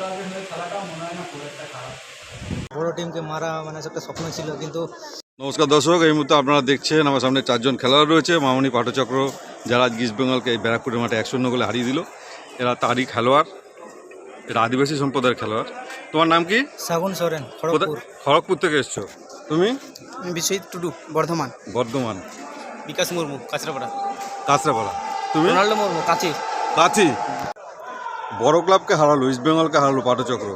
ক্লাবের হয়ে খেলাটা মনে হয় না খুব একটা খারাপ বড় টিমকে মারা মানে একটা স্বপ্ন ছিল কিন্তু নমস্কার দর্শক এই মুহূর্তে আপনারা দেখছেন আমার সামনে চারজন খেলোয়াড় রয়েছে মামনি পাঠচক্র যারা আজ ইস্ট বেঙ্গলকে এই ব্যারাকপুরের মাঠে এক শূন্য গোলে হারিয়ে দিল। এরা তারই খেলোয়াড় এরা আদিবাসী সম্প্রদায়ের খেলোয়াড়। তোমার নাম কি? সাগুন সরেন খড়গপুর। খড়গপুর থেকে এসছো। তুমি? বিশ্বজিৎ টুডু বর্ধমান। বর্ধমান। বিকাশ মুর্মু কাঁচরাপাড়া। কাঁচরাপাড়া। তুমি? রোনাল্ডো মুর্মু কাঁচি। কাছি বড় ক্লাবকে হারালো ইস্ট বেঙ্গলকে হারালো পাঠচক্র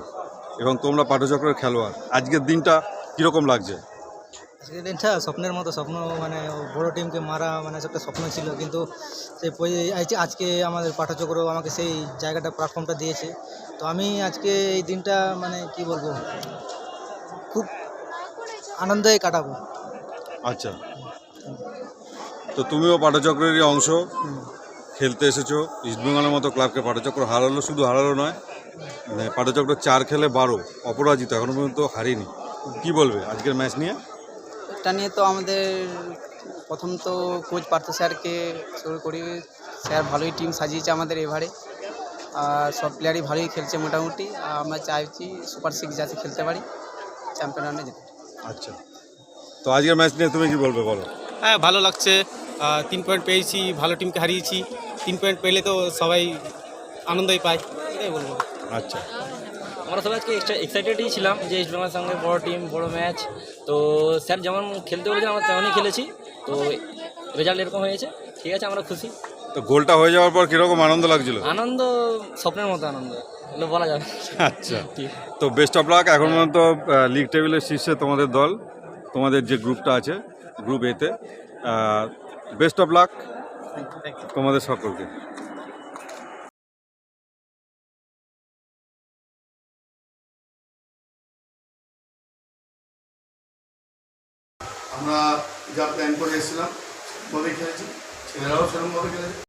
এবং তোমরা পাঠচক্রের খেলোয়াড়। আজকের দিনটা কীরকম লাগছে? আজকের দিনটা স্বপ্নের মতো স্বপ্ন মানে বড় টিমকে মারা মানে একটা স্বপ্ন ছিল কিন্তু সেই আজকে আমাদের পাঠচক্র আমাকে সেই জায়গাটা প্ল্যাটফর্মটা দিয়েছে। তো আমি আজকে এই দিনটা মানে কি বলব খুব আনন্দে কাটাবো। আচ্ছা। তো তুমিও পাঠচক্রেরই অংশ। খেলতে এসেছ ইস্টবেঙ্গলের মতো ক্লাবকে পাঠচক্র হারালো শুধু হারালো নয় মানে পাঠচক্র চার খেলে বারো অপরাজিত এখনও পর্যন্ত হারিনি। কি বলবে আজকের ম্যাচ নিয়ে? এটা নিয়ে তো আমাদের প্রথম তো কোচ পার্থ স্যারকে শুরু করি। স্যার ভালোই টিম সাজিয়েছে আমাদের এবারে। আর সব প্লেয়ারই ভালোই খেলছে মোটামুটি। আর আমরা চাইছি সুপার সিক্স যাতে খেলতে পারি চ্যাম্পিয়ন যেতে। আচ্ছা। তো আজকের ম্যাচ নিয়ে তুমি কি বলবে বলো? হ্যাঁ ভালো লাগছে। তিন পয়েন্ট পেয়েছি ভালো টিমকে হারিয়েছি। তিন পয়েন্ট পেলে তো সবাই আনন্দই পায় এটাই বলব। আচ্ছা। আমরা সবাই আজকে এক্সট্রা এক্সাইটেডই ছিলাম যে ইস্ট বেঙ্গলের সঙ্গে বড় টিম বড় ম্যাচ তো স্যার যেমন খেলতে বলেছেন আমরা তেমনই খেলেছি। তো রেজাল্ট এরকম হয়েছে। ঠিক আছে আমরা খুশি। তো গোলটা হয়ে যাওয়ার পর কীরকম আনন্দ লাগছিল? আনন্দ স্বপ্নের মতো আনন্দ। এগুলো বলা যাবে আচ্ছা। তো বেস্ট অফ লাক এখন পর্যন্ত লিগ টেবিলের শীর্ষে তোমাদের দল তোমাদের যে গ্রুপটা আছে গ্রুপ এতে বেস্ট অফ লাক তোমাদের সকলকে। আমরা যা প্ল্যান করে এসেছিলাম ভাবেই খেলেছি। ছেলেরাও সেরকমভাবে খেলেছে।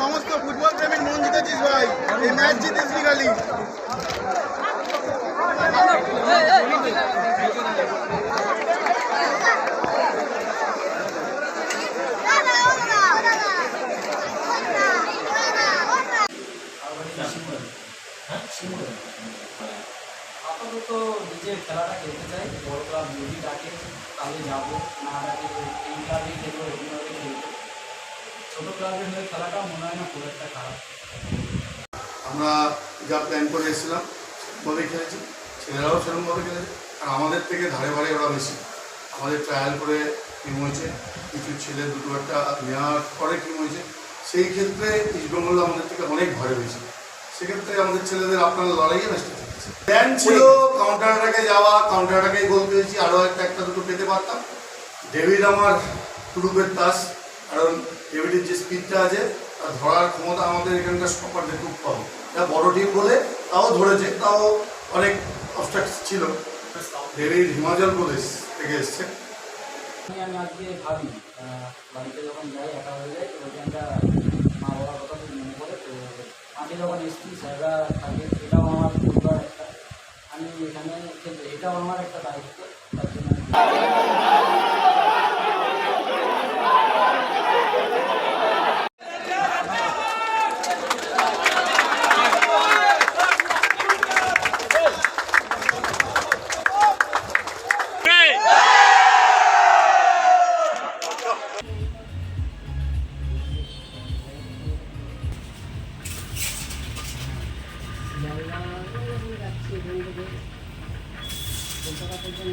সমস্ত ফুটবল প্রেমীর মন জিতেছিস ভাই। এই ম্যাচ জিতিস খালি আপাতত নিজের খেলাটা খেলতে চাই। বড় ক্লাব যদি ডাকে তাহলে যাব, না ডাকে, এই ক্লাবেই খেলব এইভাবে খেলব। ছোটো ক্লাবের হয়ে খেলাটা মনে হয় না খুব একটা খারাপ। আমরা যা প্ল্যান করে এসেছিলাম ভাবেই খেলেছি। ছেলেরাও সেরকমভাবে খেলেছে। আর আমাদের থেকে ধারে ভারে ওরা বেশি। আমাদের ট্রায়াল করে টিম হয়েছে। কিছু ছেলে দুটো একটা নেওয়ার পরে টিম হয়েছে। সেই ক্ষেত্রে ইস্টবেঙ্গল আমাদের থেকে অনেক ভয় হয়েছে সেক্ষেত্রে আমাদের ছেলেদের আপনারা লড়াইয়ে ম্যাচটা জিতেছে প্ল্যান ছিল কাউন্টার অ্যাটাকে যাওয়া কাউন্টার অ্যাটাকে গোল পেয়েছি আরও একটা একটা দুটো পেতে পারতাম। ডেভিড আমার গ্রুপের তাস, কারণ ডেভিডের যে স্পিডটা আছে আর ধরার ক্ষমতা আমাদের এখানকার স্টপারদের খুব কম। এটা বড় টিম বলে, তাও ধরেছে, তাও অনেক অবস্ট্রাক্ট ছিল। ডেভিড হিমাচল প্রদেশ থেকে এসছে। আমি আজকে ভাবি বাড়িতে যখন যাই, একা হয়ে যায় তো ওইখানটা মা বাবার কথা মনে পড়ে, তো মাঠে যখন এসছি, স্যাররা থাকে এটাও আমার এখানে এটাও আমার একটা দায়িত্ব Thank you. कोणत्या ना कोणत्या